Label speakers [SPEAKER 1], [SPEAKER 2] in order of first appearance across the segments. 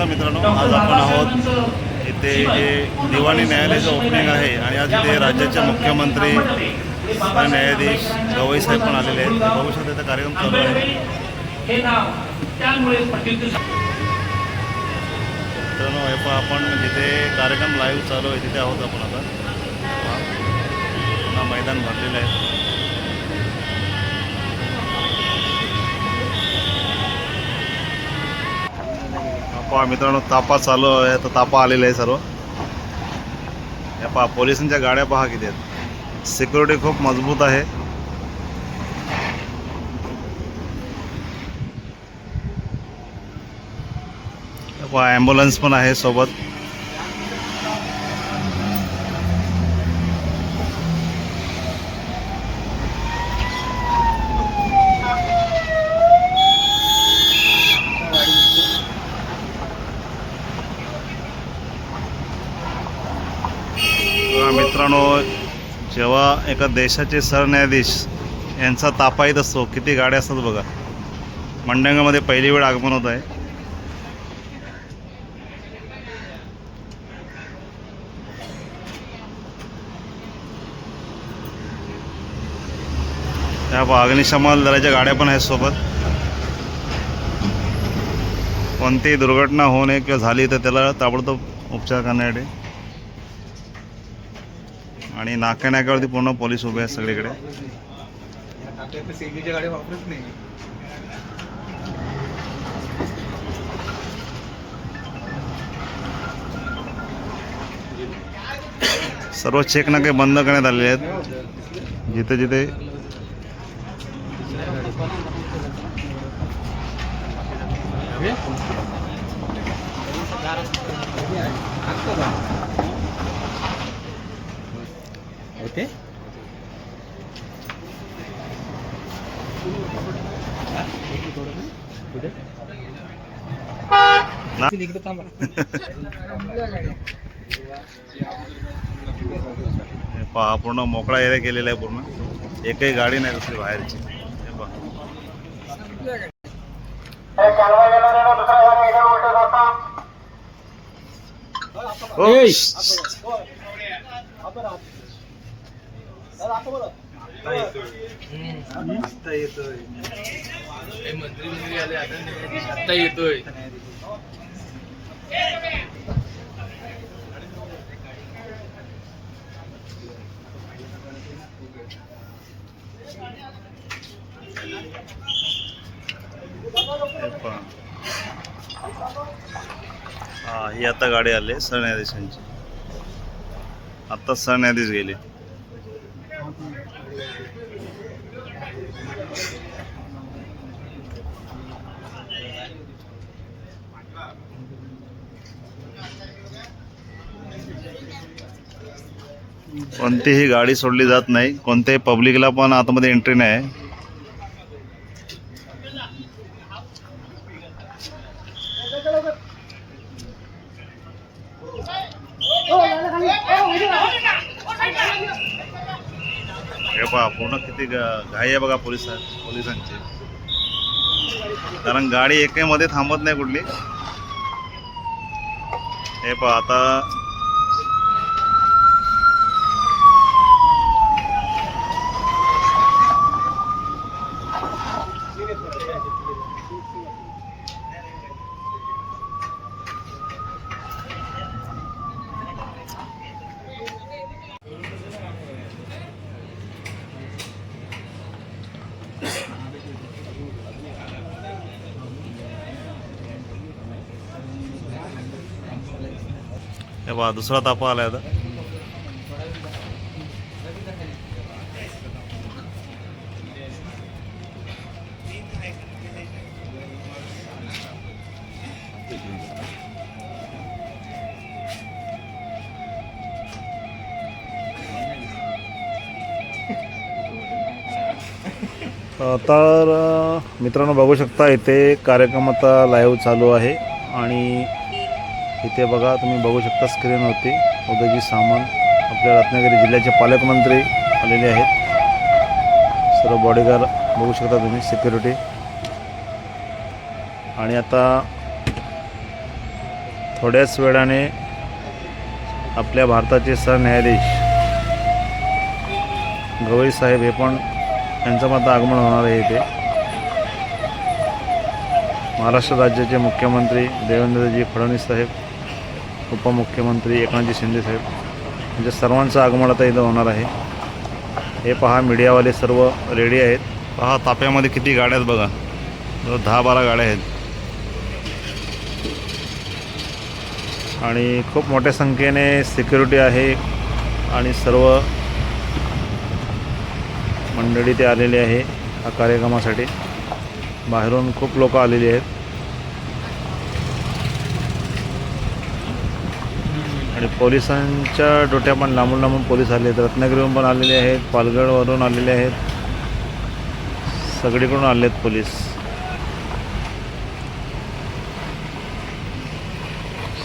[SPEAKER 1] नमस्कार मित्रांनो आज आपण आहोत इथे जे दिवाणी न्यायालयाचं ओपनिंग आहे. आणि आज इथे राज्याचे मुख्यमंत्री न्यायाधीश गवई साहेब पण आलेले आहेत. शकता इथं कार्यक्रम चालू आहे. मित्रांनो हे पहा आपण जिथे कार्यक्रम लाईव्ह चालू आहे तिथे आहोत आपण आता. मैदान भरलेलं आहे. पहा मित्रांनो तापा चालू आहे तर तापा आलेला आहे सर्व. या पहा पोलिसांच्या गाड्या पहा किती आहेत. सिक्युरिटी खूप मजबूत आहे. पहा ॲम्ब्युलन्स पण आहे सोबत. मित्रांनो जेव्हा एका देशाचे सरन्यायाधीश यांचा ताफा येत असतो किती गाड्या असतात बघा. मंडंगामध्ये पहिली वेळ आगमन होत आहे. त्या अग्निशमन दलाच्या गाड्या पण आहेत सोबत. कोणतीही दुर्घटना होऊ नये किंवा झाली तर त्याला ताबडतोब उपचार करण्यासाठी. आणि नाक्या नाक्यावरती पूर्ण पोलीस उभे आहेत सगळीकडे. सर्व चेक नाके बंद करण्यात आलेले आहेत. जिथे जिथे
[SPEAKER 2] होते
[SPEAKER 1] ना
[SPEAKER 2] इकडे थांबा
[SPEAKER 1] हे पहा पूर्ण मोकळा एरिया केलेला आहे पूर्ण. एकही गाडी नाही दुसरी बाहेरची. हे
[SPEAKER 2] मंत्री मंत्री आले आता आता येतोय
[SPEAKER 1] हे हा ही आता गाडी आले सरन्यायाधीशांची. आत्ता सरन्यायाधीश गेले. कोणतीही गाडी सोडली जात नाही. कोणत्याही पब्लिकला पण आतमध्ये एंट्री नाही. आहे हे पहा पूर्ण किती घाई आहे बघा पोलीस पोलिसांची. कारण गाडी एकही मध्ये थांबत नाही कुठली. हे पहा आता हे बा दुसरा तापा आला आता तर मित्रांनो बघू शकता इथे कार्यक्रम आता लाईव्ह चालू आहे. आणि इथे बघा तुम्ही बघू शकता स्क्रीनवरती उदयजी सामंत आपल्या रत्नागिरी जिल्ह्याचे पालकमंत्री आलेले आहेत. सर्व बॉडीगार्ड बघू शकता तुम्ही सिक्युरिटी आणि आता
[SPEAKER 3] थोड्याच वेळाने आपल्या भारताचे सरन्यायाधीश गवई साहेब हे पण यांचं मात्र आगमन होणार आहे इथे. महाराष्ट्र राज्याचे मुख्यमंत्री देवेंद्रजी फडणवीस साहेब उपमुख्यमंत्री एकनाथजी शिंदे साहेब. म्हणजे सर्वांचं आगमन आता इथं होणार आहे. हे पहा मीडियावाले सर्व रेडी आहेत. पहा ताप्यामध्ये किती गाड्या आहेत बघा. जवळ दहा बारा गाड्या आहेत. आणि खूप मोठ्या संख्येने सिक्युरिटी आहे आणि सर्व मंडळी ते आलेली आहे या कार्यक्रमासाठी. बाहेरून खूप लोक आलेली आहेत. आणि पोलिसांच्या डोट्या पण लांबून लांबून पोलीस आले आहेत. रत्नागिरीहून पण आलेले आहेत पालघरवरून आलेले आहेत. सगळीकडून आले आहेत पोलीस.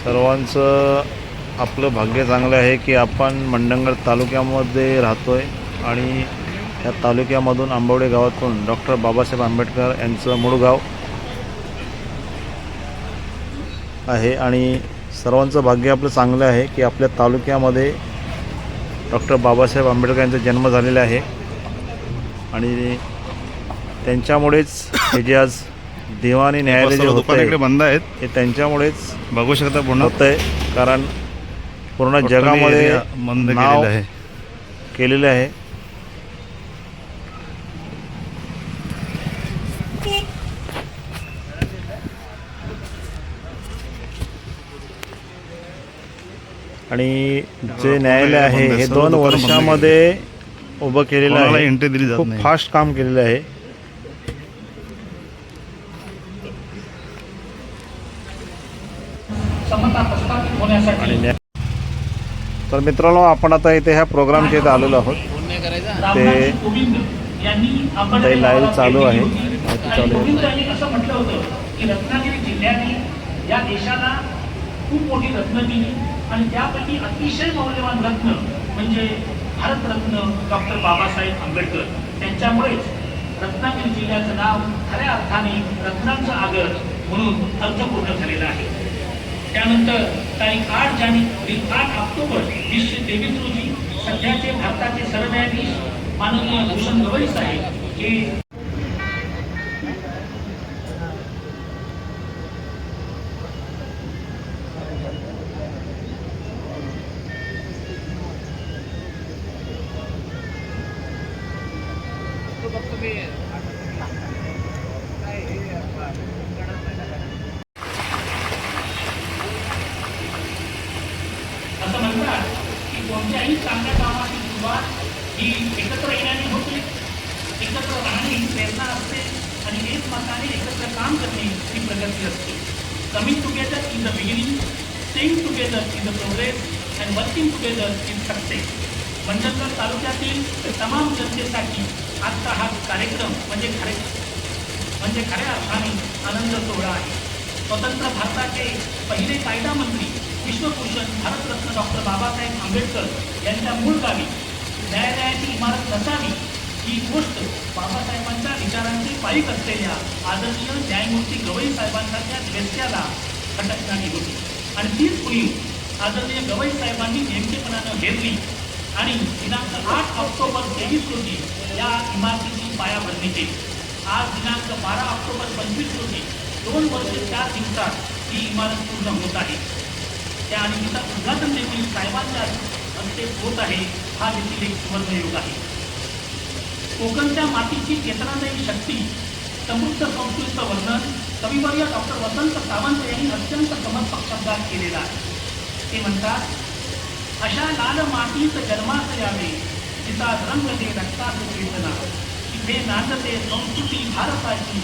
[SPEAKER 3] सर्वांचं आपलं भाग्य चांगलं आहे की आपण मंडणगड तालुक्यामध्ये राहतो आहे आणि या तालुक्यामधून आंबवडे गावातून डॉक्टर बाबासाहेब आंबेडकर यांचं मूळ गाव आहे आणि सर्वांचं भाग्य आपलं चांगलं आहे की आपल्या तालुक्यामध्ये डॉक्टर बाबासाहेब आंबेडकर यांचा जन्म झालेला आहे. आणि त्यांच्यामुळेच हे जे आज दिवाणी न्यायालय जे होतं
[SPEAKER 4] बंद आहेत.
[SPEAKER 3] हे त्यांच्यामुळेच
[SPEAKER 4] बघू शकता पूर्ण.
[SPEAKER 3] होत आहे कारण पूर्ण जगामध्ये नाव
[SPEAKER 4] केलेलं आहे.
[SPEAKER 3] आणि जे न्यायालय आहे हे दोन वर्षामध्ये उभं केलेलं आहे
[SPEAKER 4] एंट्री दिली जात
[SPEAKER 3] खूप
[SPEAKER 4] नाही
[SPEAKER 3] फास्ट काम केलेलं आहे तर मित्रांनो आपण आता इथे ह्या प्रोग्रामच्या इथे आलेलो आहोत ते
[SPEAKER 5] गावाला
[SPEAKER 3] चालू आहे. चालू आहे.
[SPEAKER 5] आणि त्यापैकी अतिशय मौल्यवान रत्न म्हणजे भारतरत्न डॉक्टर बाबासाहेब आंबेडकर. त्यांच्यामुळेच रत्नागिरी जिल्ह्याचं नाव खऱ्या अर्थाने रत्नांचं आगर म्हणून अर्थपूर्ण झालेलं आहे. त्यानंतर तारीख आठ जानेवारी म्हणजे आठ ऑक्टोबर वीसशे तेवीस रोजी सध्याचे भारताचे सरन्यायाधीश माननीय भूषण गवई साहेब हे किंवा ही एकत्र येण्याने होते. एकत्र राहणे ही प्रेरणा असते आणि एकमताने एकत्र काम करणे ही प्रगती असते. Coming together in the beginning staying together in the progress and working together in success Mandangad तालुक्यातील तमाम जनतेसाठी आजचा हा कार्यक्रम म्हणजे खरे म्हणजे खऱ्या अर्थाने आनंद सोहळा आहे. स्वतंत्र भारताचे पहिले कायदा मंत्री विश्वभूषण भारतरत्न डॉक्टर बाबासाहेब आंबेडकर यांच्या मूळ गावी न्यायालयाची इमारत नसावी ही गोष्ट बाबासाहेबांच्या विचारांची पायीक असलेल्या आदरणीय न्यायमूर्ती गवई साहेबांसारख्या व्यक्त्याला खटकणारी होती. आणि तीच उणीव आदरणीय गवई साहेबांनी नेमकेपणानं घेतली आणि दिनांक आठ ऑक्टोबर तेवीस रोजी या इमारतीची पायाभरणी केली. आज दिनांक बारा ऑक्टोबर पंचवीस रोजी दोन वर्ष चार दिवसात ही इमारत पूर्ण होत आहे. त्या निमित्त उद्घाटन देखील साहेबांच्या आणि ते होत आहे हा देखील एक सुवर्णयोग आहे. कोकणच्या मातीची चेतनादायी शक्ती समृद्ध संस्कृतीचं वर्णन कविवर्य डॉक्टर वसंत सावंत यांनी अत्यंत समर्पक शब्दात केलेला आहे. ते म्हणतात अशा लाल मातीत जन्मास यावे तिचा रंग दे रक्तात चेतना तिथे नांदते संस्कृती भारताची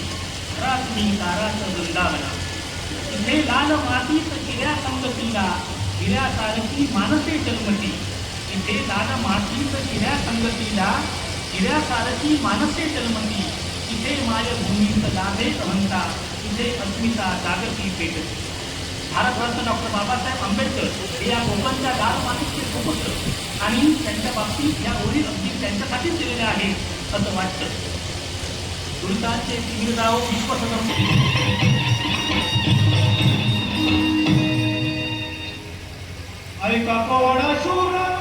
[SPEAKER 5] घरात मी दाराचं वृंदावना. तिथे लाल मातीत किऱ्या संगतीला हिऱ्यासारखी मानसे जन्मती. तिथे लाल मातीत हिऱ्या संगतीला हिऱ्यासारखी मानसे जन्मती तिथे मायभूमीत लाभे म्हणता तिथे अस्मिता जागती पेटते भारतरत्न डॉक्टर बाबासाहेब आंबेडकर हे या कोकणच्या लाल मातीचे सुपुत्र आणि त्यांच्या बाबतीत या ओळी अगदी त्यांच्यासाठीच दिलेल्या आहेत असं वाटतं दुरितांचे तिमिरराव विश्वसदम
[SPEAKER 4] पवडा शूर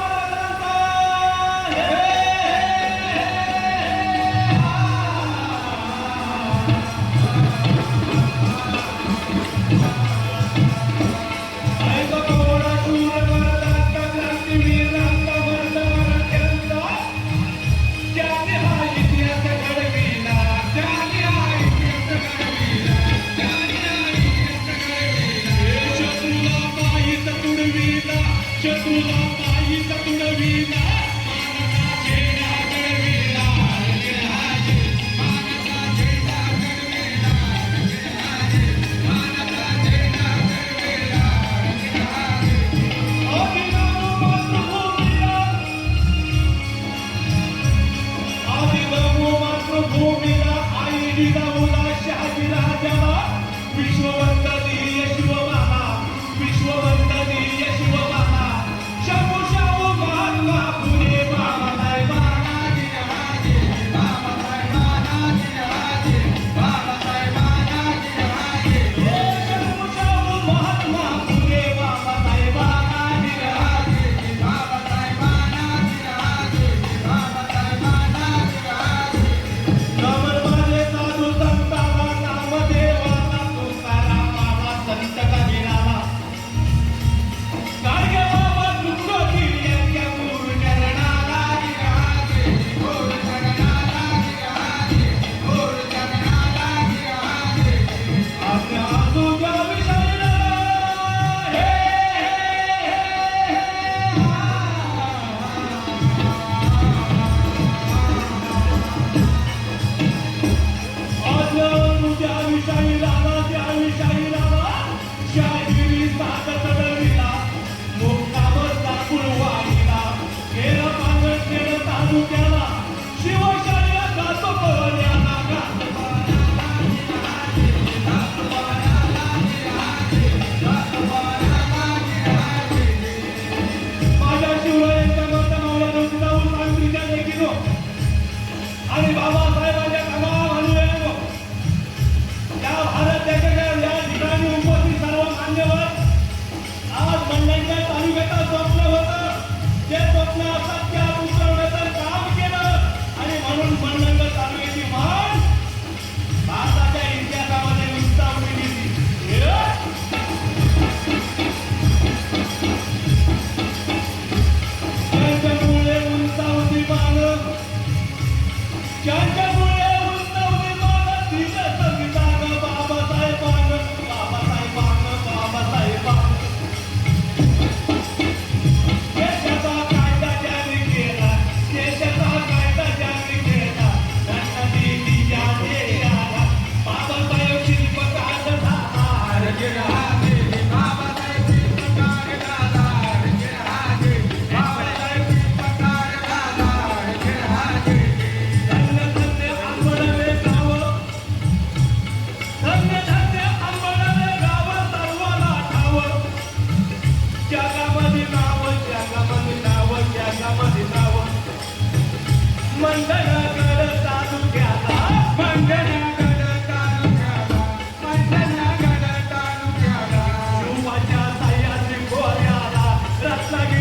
[SPEAKER 4] खोऱ्याला रत्नागिरी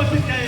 [SPEAKER 4] आणि